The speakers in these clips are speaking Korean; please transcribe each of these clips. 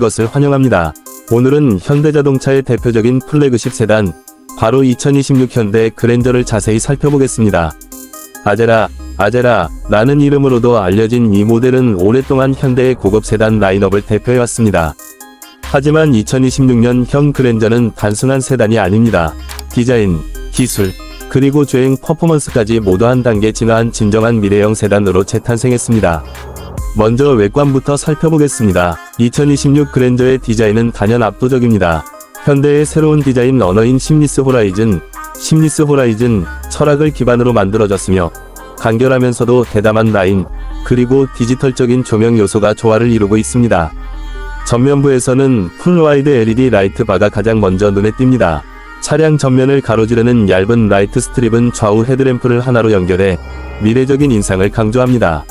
것을 환영합니다. 오늘은 현대자동차의 대표적인 플래그십 세단, 바로 2026 현대 그랜저를 자세히 살펴보겠습니다. 아제라, 아제라, 라는 이름으로도 알려진 이 모델은 오랫동안 현대의 고급 세단 라인업을 대표해왔습니다. 하지만 2026년 형 그랜저는 단순한 세단이 아닙니다. 디자인, 기술, 그리고 주행 퍼포먼스까지 모두 한 단계 진화한 진정한 미래형 세단으로 재탄생했습니다. 먼저 외관부터 살펴보겠습니다. 2026 그랜저의 디자인은 단연 압도적입니다. 현대의 새로운 디자인 언어인 심리스 호라이즌, 심리스 호라이즌, 철학을 기반으로 만들어졌으며 간결하면서도 대담한 라인, 그리고 디지털적인 조명 요소가 조화를 이루고 있습니다. 전면부에서는 풀와이드 LED 라이트 바가 가장 먼저 눈에 띕니다. 차량 전면을 가로지르는 얇은 라이트 스트립은 좌우 헤드램프를 하나로 연결해 미래적인 인상을 강조합니다.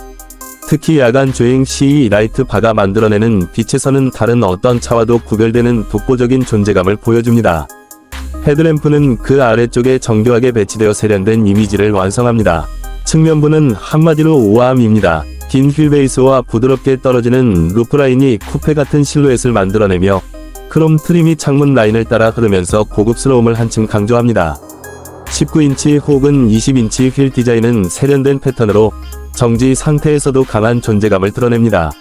특히 야간 주행 시이 라이트 바가 만들어내는 빛에서는 다른 어떤 차와도 구별되는 독보적인 존재감을 보여줍니다. 헤드램프는 그 아래쪽에 정교하게 배치되어 세련된 이미지를 완성합니다. 측면부는 한마디로 우아함입니다. 긴 휠베이스와 부드럽게 떨어지는 루프라인이 쿠페 같은 실루엣을 만들어내며 크롬 트림이 창문 라인을 따라 흐르면서 고급스러움을 한층 강조합니다. 19인치 혹은 20인치 휠 디자인은 세련된 패턴으로 정지 상태에서도 강한 존재감을 드러냅니다.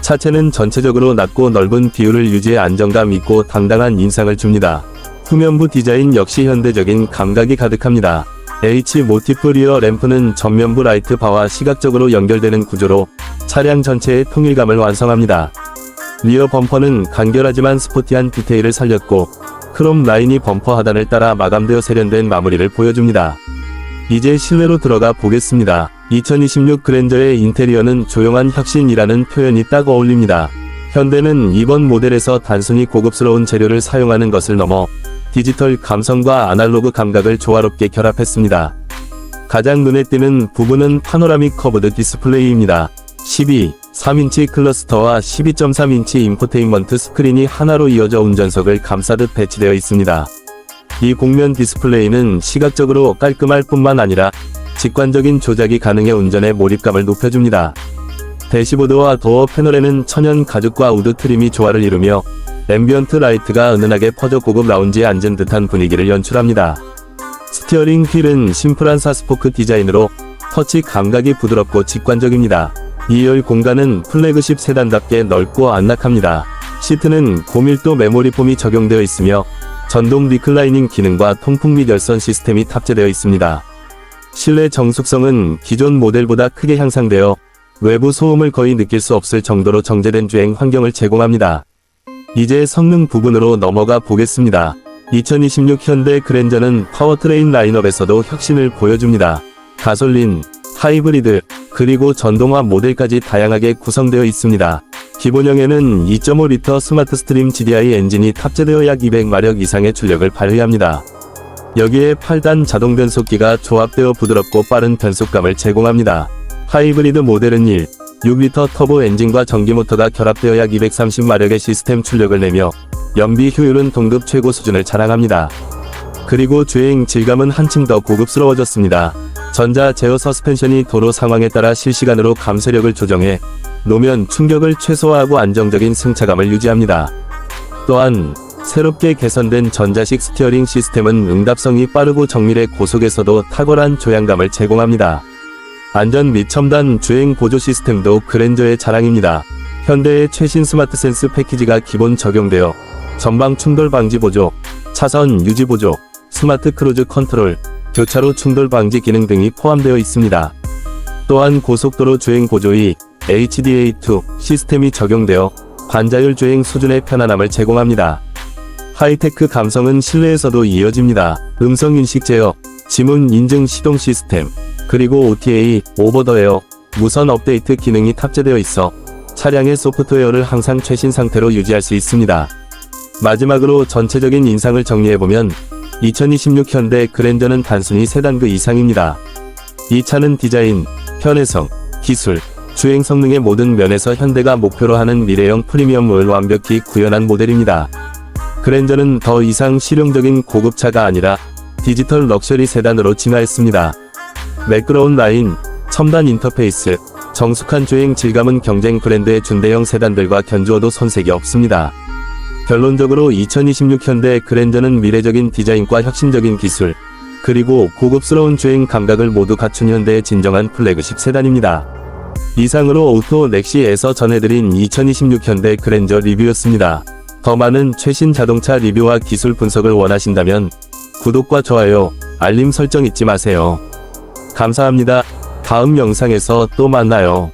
차체는 전체적으로 낮고 넓은 비율을 유지해 안정감 있고 당당한 인상을 줍니다. 후면부 디자인 역시 현대적인 감각이 가득합니다. H 모티프 리어 램프는 전면부 라이트 바와 시각적으로 연결되는 구조로 차량 전체의 통일감을 완성합니다. 리어 범퍼는 간결하지만 스포티한 디테일을 살렸고 크롬 라인이 범퍼 하단을 따라 마감되어 세련된 마무리를 보여줍니다. 이제 실내로 들어가 보겠습니다. 2026 그랜저의 인테리어는 조용한 혁신이라는 표현이 딱 어울립니다. 현대는 이번 모델에서 단순히 고급스러운 재료를 사용하는 것을 넘어 디지털 감성과 아날로그 감각을 조화롭게 결합했습니다. 가장 눈에 띄는 부분은 파노라믹 커브드 디스플레이입니다. 12, 3인치 클러스터와 12.3인치 인포테인먼트 스크린이 하나로 이어져 운전석을 감싸듯 배치되어 있습니다. 이 곡면 디스플레이는 시각적으로 깔끔할 뿐만 아니라 직관적인 조작이 가능해 운전의 몰입감을 높여줍니다. 대시보드와 도어 패널에는 천연 가죽과 우드 트림이 조화를 이루며 앰비언트 라이트가 은은하게 퍼져 고급 라운지에 앉은 듯한 분위기를 연출합니다. 스티어링 휠은 심플한 사스포크 디자인으로 터치 감각이 부드럽고 직관적입니다. 2열 공간은 플래그십 세단답게 넓고 안락합니다. 시트는 고밀도 메모리 폼이 적용되어 있으며 전동 리클라이닝 기능과 통풍 및 열선 시스템이 탑재되어 있습니다. 실내 정숙성은 기존 모델보다 크게 향상되어 외부 소음을 거의 느낄 수 없을 정도로 정제된 주행 환경을 제공합니다. 이제 성능 부분으로 넘어가 보겠습니다. 2026 현대 그랜저는 파워트레인 라인업에서도 혁신을 보여줍니다. 가솔린, 하이브리드, 그리고 전동화 모델까지 다양하게 구성되어 있습니다. 기본형에는 2.5리터 스마트 스트림 GDI 엔진이 탑재되어 약 200마력 이상의 출력을 발휘합니다. 여기에 8단 자동 변속기가 조합되어 부드럽고 빠른 변속감을 제공합니다. 하이브리드 모델은 1, 6리터 터보 엔진과 전기 모터가 결합되어 약 230마력의 시스템 출력을 내며 연비 효율은 동급 최고 수준을 자랑합니다. 그리고 주행 질감은 한층 더 고급스러워졌습니다. 전자 제어 서스펜션이 도로 상황에 따라 실시간으로 감쇄력을 조정해 노면 충격을 최소화하고 안정적인 승차감을 유지합니다. 또한 새롭게 개선된 전자식 스티어링 시스템은 응답성이 빠르고 정밀해 고속에서도 탁월한 조향감을 제공합니다. 안전 및 첨단 주행 보조 시스템도 그랜저의 자랑입니다. 현대의 최신 스마트 센스 패키지가 기본 적용되어 전방 충돌 방지 보조, 차선 유지 보조, 스마트 크루즈 컨트롤, 교차로 충돌 방지 기능 등이 포함되어 있습니다. 또한 고속도로 주행 보조이 HDA2 시스템이 적용되어 반자율 주행 수준의 편안함을 제공합니다. 하이테크 감성은 실내에서도 이어집니다. 음성 인식 제어, 지문 인증 시동 시스템, 그리고 OTA, 오버 더 에어, 무선 업데이트 기능이 탑재되어 있어 차량의 소프트웨어를 항상 최신 상태로 유지할 수 있습니다. 마지막으로 전체적인 인상을 정리해보면 2026 현대 그랜저는 단순히 세단 그 이상입니다. 이 차는 디자인, 편의성, 기술, 주행 성능의 모든 면에서 현대가 목표로 하는 미래형 프리미엄을 완벽히 구현한 모델입니다. 그랜저는 더 이상 실용적인 고급차가 아니라 디지털 럭셔리 세단으로 진화했습니다. 매끄러운 라인, 첨단 인터페이스, 정숙한 주행 질감은 경쟁 브랜드의 준대형 세단들과 견주어도 손색이 없습니다. 결론적으로 2026 현대 그랜저는 미래적인 디자인과 혁신적인 기술, 그리고 고급스러운 주행 감각을 모두 갖춘 현대의 진정한 플래그십 세단입니다. 이상으로 오토 넥시에서 전해드린 2026 현대 그랜저 리뷰였습니다. 더 많은 최신 자동차 리뷰와 기술 분석을 원하신다면 구독과 좋아요, 알림 설정 잊지 마세요. 감사합니다. 다음 영상에서 또 만나요.